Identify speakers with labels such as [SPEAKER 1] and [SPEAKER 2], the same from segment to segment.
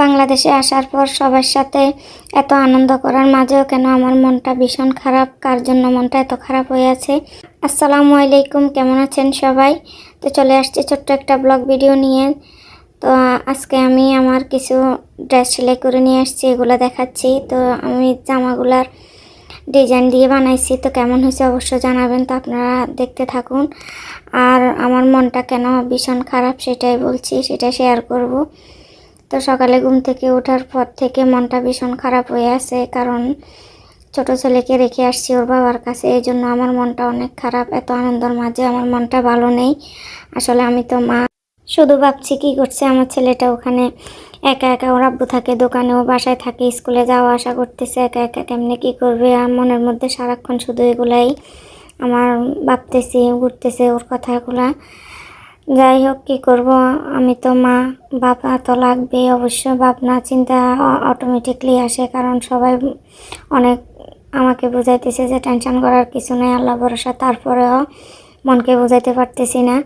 [SPEAKER 1] বাংলাদেশে আসার পর সবার সাথে এত আনন্দ করার মাঝেও কেন আমার মনটা ভীষণ খারাপ? কার জন্য মনটা এত খারাপ হয়ে আছে? আসসালামু আলাইকুম, কেমন আছেন সবাই? তো চলে আসছি ছোট্ট একটা ব্লগ ভিডিও নিয়ে। তো আজকে আমি আমার কিছু ড্রেস সেলাই করে নিয়ে আসছি, এগুলো দেখাচ্ছি। তো আমি জামাগুলার ডিজাইন দিয়ে বানাইছি। তো কেমন হয়েছে অবশ্যই জানাবেন, তো আপনারা দেখতে থাকুন। আর আমার মনটা কেন ভীষণ খারাপ সেটাই বলছি, সেটা শেয়ার করব। তো সকালে ঘুম থেকে ওঠার পর থেকে মনটা ভীষণ খারাপ হয়ে আছে, কারণ ছোট ছেলেকে রেখে আসছি ওর বাবার কাছে। এই জন্য আমার মনটা অনেক খারাপ, এত আনন্দের মাঝে আমার মনটা ভালো নেই। আসলে আমি তো মা, শুধু ভাবছি কী করছে আমার ছেলেটা ওখানে। একা একা ওর আব্বু থাকে, দোকানে ও বাসায় থাকে, স্কুলে যাওয়া আসা করতেছে, একা একা কেমনে কি করবে? আর মনের মধ্যে সারাক্ষণ শুধু এগুলাই। আমার ভাবতেছি, ঘুরতেছে ওর কথাগুলা। যাই হোক কি করব? আমি তো মা, বাবা তো লাগবে অবশ্য ভাবনা, চিন্তা অটোমেটিকলি আসে, কারণ সবাই অনেক আমাকে বুঝাইতেছে যে টেনশন করার কিছু নেই, আল্লাহ ভরসা। তারপরেও মনকে বুঝাইতে পারতেছি না।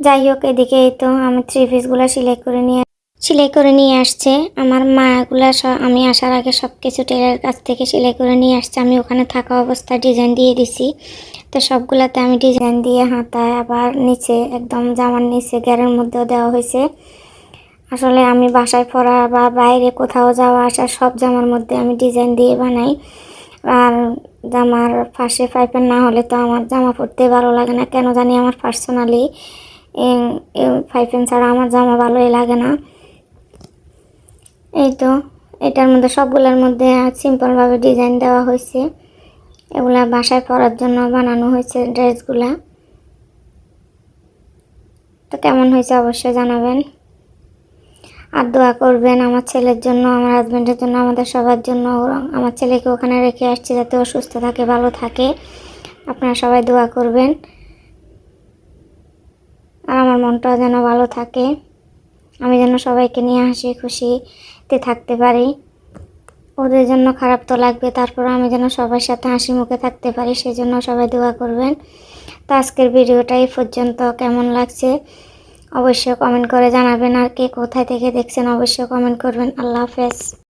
[SPEAKER 1] যাই হোক এদিকেই তো আমি থ্রি পিসগুলো সিলেক্ট করে নিয়ে সেলাই করে নিয়ে আসছে। আমার মাগুলা আমি আসার আগে সব কিছু টেলার কাছ থেকে সেলাই করে নিয়ে আসছে। আমি ওখানে থাকা অবস্থায় ডিজাইন দিয়ে দিছি। তো সবগুলাতে আমি ডিজাইন দিয়ে হাতায় আবার নিচে, একদম জামার নিচে গ্যারের মধ্যেও দেওয়া হয়েছে। আসলে আমি বাসায় পরা বা বাইরে কোথাও যাওয়া আসা সব জামার মধ্যে আমি ডিজাইন দিয়ে বানাই। আর জামার ফাঁসে পাইপের না হলে তো আমার জামা পরতে ভালো লাগে না। কেন জানি আমার পার্সোনালি ফাইপেন ছাড়া আমার জামা ভালোই লাগে না। এই তো, এটার মধ্যে সবগুলোর মধ্যে সিম্পলভাবে ডিজাইন দেওয়া হয়েছে। এগুলা বাসায় পরার জন্য বানানো হয়েছে ড্রেসগুলা। তো কেমন হয়েছে অবশ্যই জানাবেন। আর দোয়া করবেন আমার ছেলের জন্য, আমার হাজব্যান্ডের জন্য, আমাদের সবার জন্য। আমার ছেলেকে ওখানে রেখে আসছি যাতে ও সুস্থ থাকে, ভালো থাকে। আপনারা সবাই দোয়া করবেন। আর আমার মনটাও যেন ভালো থাকে। আমি যেন সবাইকে নিয়ে হাসি খুশিতে থাকতে পারি। ওদের জন্য খারাপ তো লাগবে, তারপর আমি যেন সবার সাথে হাসি মুখে থাকতে পারি সেই জন্য সবাই দোয়া করবেন। তো আজকের ভিডিওটা এই পর্যন্ত। কেমন লাগছে অবশ্যই কমেন্ট করে জানাবেন, আর কে কোথায় থেকে দেখছেন অবশ্যই কমেন্ট করবেন। আল্লাহ হাফেজ।